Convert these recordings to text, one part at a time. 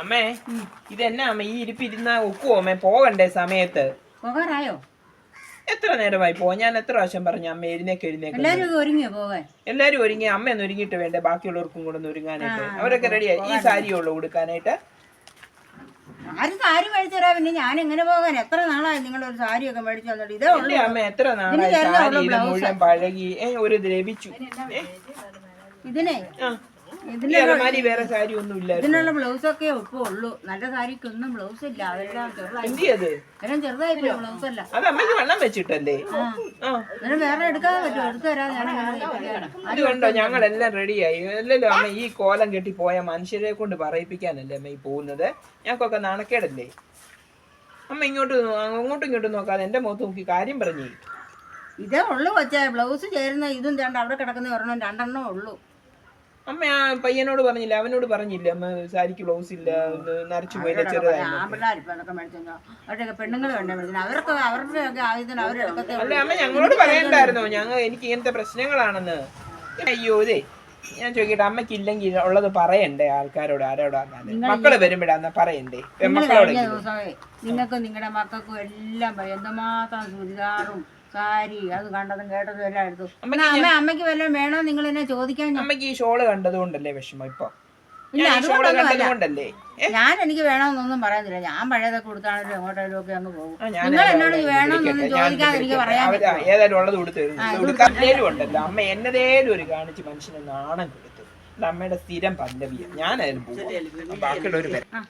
അമ്മേ ഇതെന്നാ അമ്മ? ഈ ഇരിപ്പ് ഇരുന്നാ ഒക്കുവോ അമ്മേ? പോകണ്ടേ സമയത്ത്? പോകാറായോ? എത്ര നേരമായി പോ? ഞാൻ എത്ര പ്രാവശ്യം പറഞ്ഞു അമ്മ എഴുന്നേക്ക് എഴുന്നേക്ക് എല്ലാരും ഒക്കെ ഒരുങ്ങിയോ പോകാൻ? എല്ലാരും ഒരുങ്ങി അമ്മ ഒന്ന് ഒരുങ്ങിയിട്ട് വേണ്ടേ? ബാക്കിയുള്ളവർക്കും കൂടെ ഒന്ന് ഒരുങ്ങാനായിട്ട്. അവരൊക്കെ റെഡിയായി ഈ സാരിയുള്ളൂ ഉടുക്കാനായിട്ട്. ആരും സാരി മേടിച്ചു തരാ പിന്നെ ഞാൻ എങ്ങനെ പോകാൻ എത്ര നാളായി നിങ്ങൾ ഒരു സാരിയൊക്കെ മേടിച്ചു തന്നിട്ട് ഇതേ ഉള്ളൂ. അമ്മ എത്ര നാളായി? സാരി ഇത് മുഴുവൻ പഴകി. ഒരു ലഭിച്ചു. ഇതിനെ. ഇതിന് വേറെ സാരി ഒന്നും ഇല്ലായിരുന്നു. ഇതിനുള്ള ബ്ലൗസൊക്കെ ഇപ്പൊ ഉള്ളൂ. നല്ല സാരിക്കൊന്നും ബ്ലൗസ് ഇല്ല അതെല്ലാം ചെറുതായി. എല്ലാം ചെറുതായി ബ്ലൗസ് അല്ല അത് അമ്മയ്ക്ക് വെള്ളം വെച്ചിട്ടല്ലേ? ആ. അതിന് വേറെ എടുക്കാൻ പറ്റുമോ? എടുത്തു ഞാൻ അങ്ങനെ കണ്ടോ ഞങ്ങളെല്ലാം റെഡിയായി. അല്ലല്ലോ അമ്മ ഈ കോലം കെട്ടി പോയ മനുഷ്യരെ കൊണ്ട് പറയിപ്പിക്കാനല്ലേ അമ്മ ഈ പോകുന്നത്? ഞങ്ങൾക്കൊക്കെ നാണക്കേടല്ലേ? അമ്മ ഇങ്ങോട്ട് അങ്ങോട്ടും ഇങ്ങോട്ടും നോക്കാതെ എന്റെ മുഖത്ത് നോക്കി കാര്യം പറഞ്ഞു. ഇതേ ഉള്ളൂ വച്ചേ ബ്ലൗസ് ചേരുന്ന ഇതും രണ്ട് അവിടെ കിടക്കുന്ന ഒരെണ്ണം രണ്ടെണ്ണം ഉള്ളൂ. അമ്മ ആ പയ്യനോട് പറഞ്ഞില്ല അവനോട് പറഞ്ഞില്ല അമ്മ സാരിക്ക് ബ്ലൗസ് ഇല്ല നരച്ചു പോയില്ല ചെറുതായി ആമ്പിള്ളാർ അതൊക്കെ മേടിച്ചോ അവരുടെയൊക്കെ പെണ്ണുങ്ങൾ വേണ്ടേ മേടിച്ചത് അവർക്ക് അവരുടെ ഒക്കെ അല്ല അമ്മ ഞങ്ങളോട് പറയണ്ടായിരുന്നോ? ഞങ്ങൾ എനിക്ക് ഇങ്ങനത്തെ പ്രശ്നങ്ങളാണെന്ന്. അയ്യോ ഇതേ ഞാൻ ചോദിക്കട്ടെ അമ്മയ്ക്ക് ഇല്ലെങ്കിൽ ഉള്ളത് പറയണ്ടേ ആൾക്കാരോട് ആരോടാണ് മക്കൾ വരുമ്പോഴാന്ന് പറയണ്ടേ? നിങ്ങൾക്ക് നിങ്ങളുടെ മക്കൾക്കും എല്ലാം എന്തുമാത്രം ചുരിദാറും സാരി അത് കണ്ടതും കേട്ടതും എല്ലാം എടുത്തു. എന്നാ അമ്മ അമ്മയ്ക്ക് വല്ലതും വേണോ നിങ്ങൾ എന്നെ ചോദിക്കാൻ? അമ്മയ്ക്ക് അമ്മയ്ക്ക് ഈ ഷോൾ കണ്ടത് കൊണ്ടല്ലേ വിഷമം ഇപ്പൊ? ഞാൻ ഈ ഷോൾ അതുകൊണ്ടൊന്നും കണ്ടത് അല്ല. കൊണ്ടല്ലേ ഏ? ഞാൻ എനിക്ക് വേണമെന്നൊന്നും പറയുന്നില്ല ഞാൻ പഴയതൊക്കെ കൊടുത്താണെങ്കിലും എങ്ങോട്ടേലും ഒക്കെ അങ്ങ് പോകും. ആ, ഞാൻ നിങ്ങൾ എന്നോട് ഇത് വേണമെന്നൊന്നും വിളിക്കട്ടെ, ഞാൻ ഇത് ചോദിക്കാതെ എനിക്ക് വിളിക്കട്ടെ. പറയാൻ അവർ പറ്റുമോ? ഏതായാലും ഉള്ളത് കൊടുത്തു തരുന്നു കൊടുക്കാനും ഉണ്ടല്ലോ. അമ്മ എന്നതേലും ഒരു കാണിച്ച് മനുഷ്യനെ നാണം കൊടുത്തു. ഇത് അമ്മയുടെ സ്ഥിരം പല്ലവിയ. ഞാനായാലും പോകും ബാക്കിയുള്ളവര് വരാം. ആ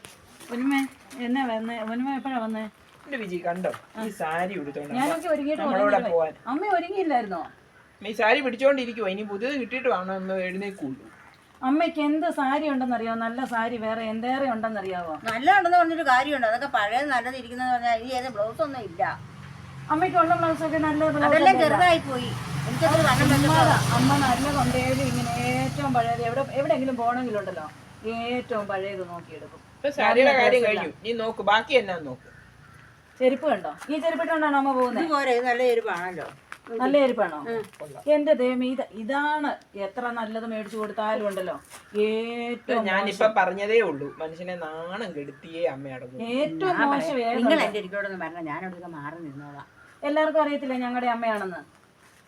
ഒന്നുമേ എന്നാ വന്നേ? ഒന്നുമേ എപ്പോഴാ വന്നേ? എന്റെ വിജി കണ്ടോ? ഈ സാരി ഉടുത്തോണ്ട് നമ്മളോടെ പോവാൻ. അമ്മ ഒരുങ്ങിയില്ലായിരുന്നോ? ഈ സാരി പിടിച്ചോണ്ടിരിക്കുവോ. ഇനി പുതിയത് കിട്ടിയിട്ട് വേണം ഒന്ന് എഴുന്നേക്കുള്ളൂ അമ്മയ്ക്ക് എന്ത് സാരി ഉണ്ടെന്നറിയോ? നല്ല സാരി വേറെ എന്തേറെ ഉണ്ടെന്നറിയാവോ? നല്ലതുണ്ടെന്ന് പറഞ്ഞൊരു കാര്യമുണ്ട്. അതൊക്കെ പഴയ നല്ലത് ഇരിക്കുന്നതെന്ന് പറഞ്ഞാൽ ഈ ഏത് ബ്ലൗസ് ഒന്നും ഇല്ല. അമ്മയ്ക്കുള്ള ബ്ലൗസൊക്കെ നല്ല ബ്ലൗസ് അതെല്ലാം ചെറുതായി പോയി അമ്മ നല്ല കൊണ്ടേലും ഇങ്ങനെ ഏറ്റവും പഴയത് എവിടെ എവിടെയെങ്കിലും പോകണമെങ്കിലുണ്ടല്ലോ. ഏറ്റവും പഴയത് നോക്കിയെടുക്കും. ഇപ്പൊ സാരിയുടെ കാര്യം കഴിഞ്ഞു. നീ നോക്ക്. ബാക്കി എന്നാ നോക്ക്. ചെരുപ്പ് കണ്ടോ? ഈ ചെരുപ്പിട്ടുകൊണ്ടാണ് അമ്മ പോകുന്നത് പോരെ നല്ല എരിവാണല്ലോ നല്ല ചെരുപ്പാണോ? എന്റെ ദൈവം ഇത് ഇതാണ് എത്ര നല്ലത് മേടിച്ചു കൊടുത്താലും ഉണ്ടല്ലോ. ഏറ്റവും ഞാനിപ്പൊ പറഞ്ഞതേ ഉള്ളൂ. മനുഷ്യനെ നാണം കെടുത്തിയേ അമ്മ അടങ്ങും ഏറ്റവും മോശം? നിങ്ങൾ ഇരിക്കോടൊന്നും ഞാൻ മാറി നിന്നോളാം. എല്ലാവർക്കും അറിയത്തില്ല ഞങ്ങളുടെ അമ്മയാണെന്ന്?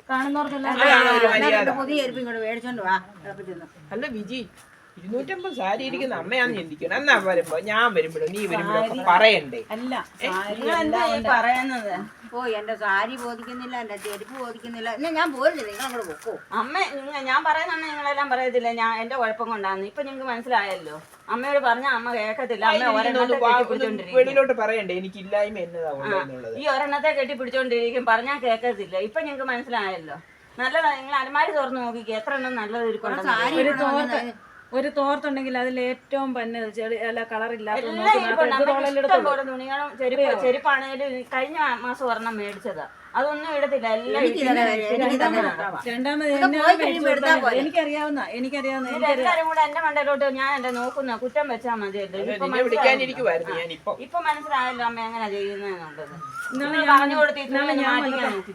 കാണുന്നവർക്കെല്ലാം പുതിയ എരിപ്പ് ഇങ്ങോട്ട് മേടിച്ചോണ്ട് വാ. അല്ല വിജി ഇരുന്നൂറ്റമ്പത് സാരി ഇരിക്കുന്ന അമ്മയാന്ന് ചിന്തിക്കണം. എന്നാ വരുമ്പോ? ഞാൻ വരുമ്പോഴും? നീ വരുമ്പോഴും? പറയണ്ടേ? അല്ല പറയുന്നത്? ഓ എന്റെ സാരി ബോധിക്കുന്നില്ല എന്റെ ചെരുപ്പ് ബോധിക്കുന്നില്ല. എന്നാ ഞാൻ പോരുന്നില്ല നിങ്ങൾ അങ്ങോട്ട് പൊക്കോ. അമ്മ നിങ്ങ- ഞാൻ പറയുന്ന നിങ്ങളെല്ലാം പറയത്തില്ല. ഞാൻ എന്റെ കുഴപ്പം കൊണ്ടാന്ന്. ഇപ്പൊ നിങ്ങൾക്ക് മനസ്സിലായല്ലോ. അമ്മയോട് പറഞ്ഞ അമ്മ കേൾക്കത്തില്ല അമ്മ ഒരെണ്ണത്തെ വെളിയിലോട്ട് പറയണ്ടേ? എനിക്ക് ഇല്ലായ്മ എന്നതാ ഉള്ളതെന്നുള്ളത് ഈ ഒരെണ്ണത്തെ കെട്ടിപ്പിടിച്ചോണ്ടിരിക്കും. പറഞ്ഞാൽ കേൾക്കത്തില്ല ഇപ്പൊ നിങ്ങൾക്ക് മനസ്സിലായല്ലോ. നല്ലതാ നിങ്ങൾ അലമാരി തുറന്നു നോക്കിക്കേ. എത്ര എണ്ണം നല്ലത് സാരി ഒരു തോർത്ത് ഒരു തോർത്തുണ്ടെങ്കിൽ അതിൽ ഏറ്റവും പന്നെ ചെറിയ അല്ല കളറില്ലാത്ത തുണികളും ചെരുപ്പ് ചെരുപ്പാണേലും കഴിഞ്ഞ മാസം ഒരെണ്ണം മേടിച്ചതാ. അതൊന്നും ഇടത്തില്ല. എല്ലാം. എനിക്കറിയാവുന്ന എനിക്കറിയാവുന്ന എല്ലാരും കൂടെ എന്റെ മണ്ടയിലോട്ട് ഞാൻ എന്റെ നോക്കുന്ന കുറ്റം വെച്ചാൽ മതിയല്ലോ. ഇപ്പൊ മനസ്സിലായല്ലോ. അമ്മ എങ്ങനെ ചെയ്യുന്നതെന്നുള്ളത്.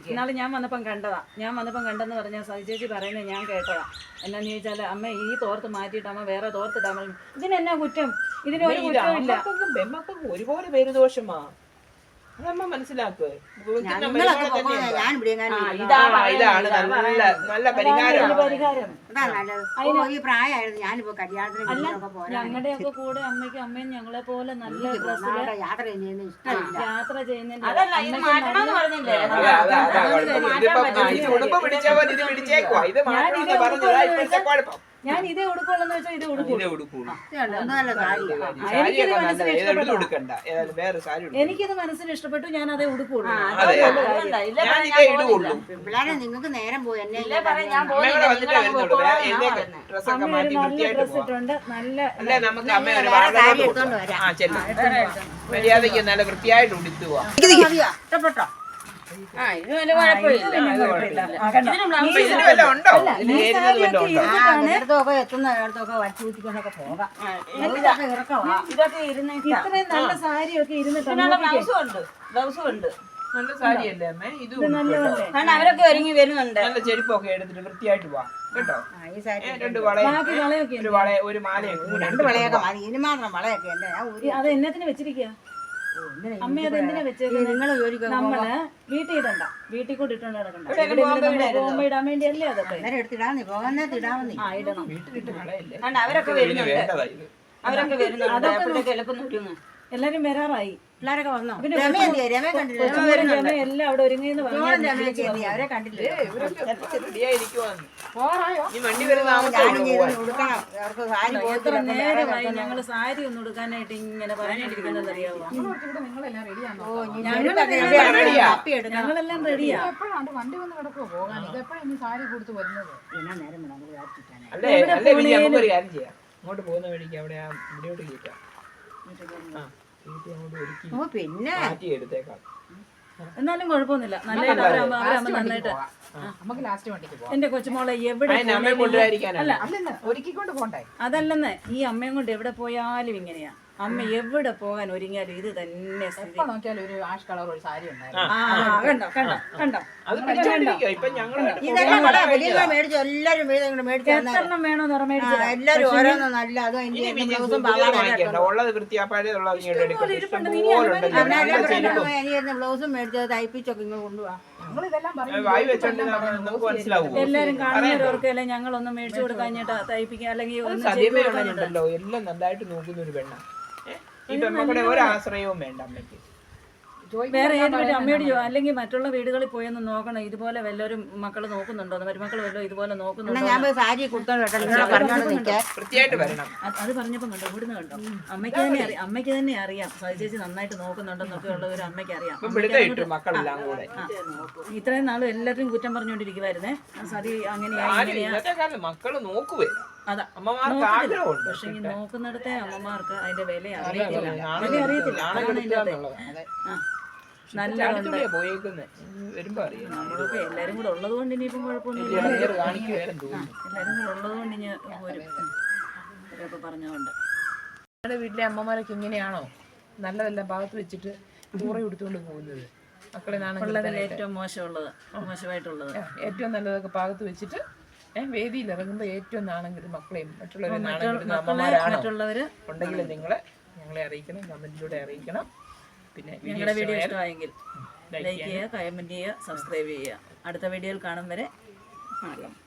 ഇന്നാൾ ഞാൻ വന്നപ്പം കണ്ടതാ. ഞാൻ വന്നപ്പം കണ്ടെന്ന് പറഞ്ഞാൽ സജി ചേച്ചി പറയുന്നത് ഞാൻ കേട്ടതാ. എന്നാന്ന് ചോദിച്ചാൽ അമ്മ ഈ തോർത്ത് മാറ്റിയിട്ട് അമ്മ വേറെ തോർത്തിട്ടാ ഇതിനെന്നാ കുറ്റം? ഇതിനൊരു ഒരു കുറ്റമില്ല പേര് ദോഷമാ അതമ്മ മനസ്സിലാക്കുക ഞാൻ- നിങ്ങളൊക്കെ ഇവിടെ ഇതാണ് നല്ല നല്ല പരിഹാരം. അതാ നല്ലത്. ഓ, ഈ പ്രായമായിരുന്നു ഞാനിപ്പോ കല്യാണത്തിന് ഇതിനൊക്കെ പോരാ ഞങ്ങളുടെയൊക്കെ കൂടെ അമ്മയ്ക്കും അമ്മയും ഞങ്ങളെ പോലെ നല്ല യാത്ര ചെയ്യുന്നത് ഇഷ്ടമില്ല. യാത്ര ചെയ്യുന്നതിന് അതല്ല ഇത് മാറ്റണമെന്ന് പറഞ്ഞില്ലേ? അതാ കുഴപ്പം. ഇതിപ്പം. ഇത് ഉടുപ്പ് പിടിച്ച പോലെ ഇത് പിടിച്ചേക്കുവാ. ഇത് മാറ്റണമെന്ന് പറഞ്ഞതാ ഇപ്പോഴത്തെ കുഴപ്പം. ഞാൻ ഇതേ ഉടുക്കുള്ളൂ വെച്ചാൽ ഇത് ഉടുക്കുള്ളൂ. എനിക്കിത് മനസ്സിന് ഇഷ്ടപ്പെട്ടു? ഞാൻ അതേ ഉടുക്കുള്ളൂ പിള്ളേരെ നിങ്ങൾക്ക് നേരം പോയി അമ്മ ഒരു മാറ്റി നല്ല ഡ്രസ് ഇട്ടുണ്ട്. നല്ല മര്യാദയ്ക്ക് നല്ല വൃത്തിയായിട്ട് ഉടുത്തു പോവാം. മതിയോ? ഇഷ്ടപ്പെട്ടോ? എത്തുന്ന നേരത്തൊക്കെ വച്ചു കുത്തിക്കൊണ്ടൊക്കെ പോകാം. ഇതൊക്കെ ഇറക്കവാ. ഇതൊക്കെ ഇരുന്ന് ഇത്രയും നല്ല സാരിയൊക്കെ ബ്ലൗസും ഉണ്ട് നല്ല സാരിയല്ലേ അമ്മേ? ഇത്. അവരൊക്കെ ഒരുങ്ങി വരുന്നുണ്ട്. നല്ല ചെരുപ്പൊക്കെ എടുത്തിട്ട് വൃത്തിയായിട്ട് വാ കേട്ടോ. ആ, ഈ സാരി രണ്ട് വളയും വളയൊക്കെ ഒരു ഒരു മാലയൊക്കെ രണ്ട് വളയൊക്കെ മതി ഇതിന് മാത്രം വളയൊക്കെ അത് എന്നത്തിന് വെച്ചിരിക്കുക അമ്മ അത് എന്തിനാ വെച്ചേക്കുന്നത് നിങ്ങൾ ജോലിക്ക് നമ്മൾ വീട്ടിൽ ഇടണ്ട. വീട്ടിൽ കൂടി ഇട്ടോണ്ട് എവിടെയെങ്കിലും പോകുമ്പോ ഇടാൻ വേണ്ടിയല്ലേ അതൊക്കെ അന്നേരം പോകുന്നേ നീ പോകാൻ ഇടാൻ ആ ഇടണം. അവരൊക്കെ വരുന്നുണ്ട്. അവരൊക്കെ വരുന്നുണ്ട്. അപ്പോഴത്തേക്ക് എളുപ്പം ഒരുങ്ങും എല്ലാരും വരാറായി. പിള്ളേരൊക്കെ വന്നോ? പിന്നെ രമ എന്തിയെ? രമ കണ്ടില്ല കൊച്ചുമോനും രമയും എല്ലാം അവിടെ ഒരുങ്ങിയെന്ന് ചോളം പറഞ്ഞു? അവരെ കണ്ടില്ല എത്ര നേരമായി ഞങ്ങൾ സാരി ഒന്നും ഉടുക്കാനായിട്ട് ഇങ്ങനെ പറഞ്ഞിരിക്കുന്നത് അറിയാവോ? ഞങ്ങൾ ഞങ്ങളെല്ലാം റെഡിയാ. എന്നാ കാര്യം പോകുന്ന വഴിക്ക് അവിടെ ആ ഇവിടെയോട്ട് കയറ്റാം. ഓ പിന്നെ. എടുത്തേക്കാം എന്നാലും കുഴപ്പമൊന്നുമില്ല. നല്ല നന്നായിട്ട് നമുക്ക് ലാസ്റ്റ് വണ്ടിക്ക് പോവാം. എന്റെ കൊച്ചുമോളെ എവിടെ അല്ല. അതല്ലെന്ന് ഈ അമ്മയും കൊണ്ട് എവിടെ പോയാലും ഇങ്ങനെയാ. അമ്മ എവിടെ പോകാൻ ഒരുങ്ങിയാലും ഇത് തന്നെ സ്ഥിതി. എപ്പോ നോക്കിയാലും ഒരു ആഷ് കളർ ഒരു സാരി ഉണ്ടായിരുന്നു. ആ കണ്ടോ? കണ്ടോ കണ്ടോ അത് പിടിച്ചോണ്ടിരിക്കുക ഇപ്പൊ ഞങ്ങൾ ഇതെല്ലാം വലിയ മേടിച്ചു? എല്ലാരും മേടിച്ചു. എത്രണ്ണം വേണോ നിറം ആ, മേടിച്ചത് എല്ലാരും ഓരോന്നും നല്ല അതും ഇനി അതിന്റെ പിന്നെ ബ്ലൗസും പുതിയത് പാവാടയും ഉള്ളത് വൃത്തിയാപ്പാടേ ഉള്ളത് ഇങ്ങോട്ട് ബ്ലൗസും മേടിച്ചത് തയ്പ്പിച്ചൊക്കെ ഇങ്ങോട്ട് കൊണ്ടുപോവാ ഞങ്ങൾ ഇതെല്ലാം പറയും. വായി വെച്ചോണ്ട് നമുക്ക് മനസ്സിലാവും. എല്ലാരും കാണുന്നവരവർക്കല്ലേ ഞങ്ങളൊന്നും മേടിച്ചു കൊടുക്കാഞ്ഞിട്ട് തയ്പ്പിക്കുക അല്ലെങ്കിൽ ഒന്ന് ചെയ്ത് സദ്യമേ കൊടുക്കാഞ്ഞിട്ട് ഉണ്ടല്ലോ എല്ലാം നന്നായിട്ട് നോക്കുന്ന ഒരു പെണ്ണ. ഈ ഒരാശ്രയവും വേണ്ട അമ്മയ്ക്ക്. വേറെ ഏതൊരു അമ്മയോട് അല്ലെങ്കിൽ മറ്റുള്ള വീടുകളിൽ പോയൊന്ന് നോക്കണം. ഇതുപോലെ വല്ലവരും മക്കൾ നോക്കുന്നുണ്ടോ? മരുമക്കൾ വല്ലതും ഇതുപോലെ നോക്കുന്നുണ്ടോ? അത് പറഞ്ഞപ്പോ കണ്ടോ? ഇവിടുന്ന് കണ്ടോ? അമ്മയ്ക്ക് തന്നെ അറിയാം അമ്മയ്ക്ക് തന്നെ അറിയാം. സതി ചേച്ചി നന്നായിട്ട് നോക്കുന്നുണ്ടെന്നൊക്കെ ഉള്ള ഒരു അമ്മയ്ക്ക് അറിയാം. ഇത്രയും നാളും എല്ലാവരും കുറ്റം പറഞ്ഞുകൊണ്ടിരിക്കുവായിരുന്നേ. സതി അങ്ങനെയാ അതാ. അമ്മമാർക്ക് ആഗ്രഹമുണ്ട്. പക്ഷെ ഈ നോക്കുന്നിടത്തെ അമ്മമാർക്ക് അതിന്റെ വില അറിയത്തില്ല. വില അറിയത്തില്ല. അതാണ് കെടുത്തുക നല്ല വരുമ്പോ അറിയാം. നമ്മളൊക്കെ എല്ലാരും കൂടെ ഉള്ളത് കൊണ്ട് ഇനിയിപ്പം കുഴപ്പമൊന്നുമില്ല. എല്ലാരും കൂടെ ഉള്ളത് കൊണ്ട് ഇനി വരും ഇവരൊക്കെ പറഞ്ഞുകൊണ്ട് ഞങ്ങളുടെ വീട്ടിലെ അമ്മമാരൊക്കെ ഇങ്ങനെയാണോ? നല്ലതെല്ലാം ഭാഗത്ത് വെച്ചിട്ട് കൂറ എടുത്തുകൊണ്ട് പോകുന്നത്. മക്കളെ നാണം ഏറ്റവും മോശമുള്ളത് മോശമായിട്ടുള്ളത്. ഏറ്റവും നല്ലതൊക്കെ ഭാഗത്ത് വെച്ചിട്ട് വേദിയിൽ ഇറങ്ങുമ്പോൾ ഏറ്റവും നാണം കെടും മക്കളെയും മറ്റുള്ളവരെ നാണം മറ്റുള്ള- കെടുന്ന മക്കളെ അമ്മമാരാണോ? മറ്റുള്ളവര് ഉണ്ടെങ്കിൽ നിങ്ങളെ ഞങ്ങളെ അറിയിക്കണം കമന്റിലൂടെ അറിയിക്കണം. പിന്നെ നിങ്ങളുടെ വീഡിയോ ഇഷ്ടമായെങ്കിൽ ലൈക്ക് ചെയ്യുക കമന്റ് ചെയ്യുക സബ്സ്ക്രൈബ് ചെയ്യുക. അടുത്ത വീഡിയോയിൽ കാണും വരെ വണക്കം.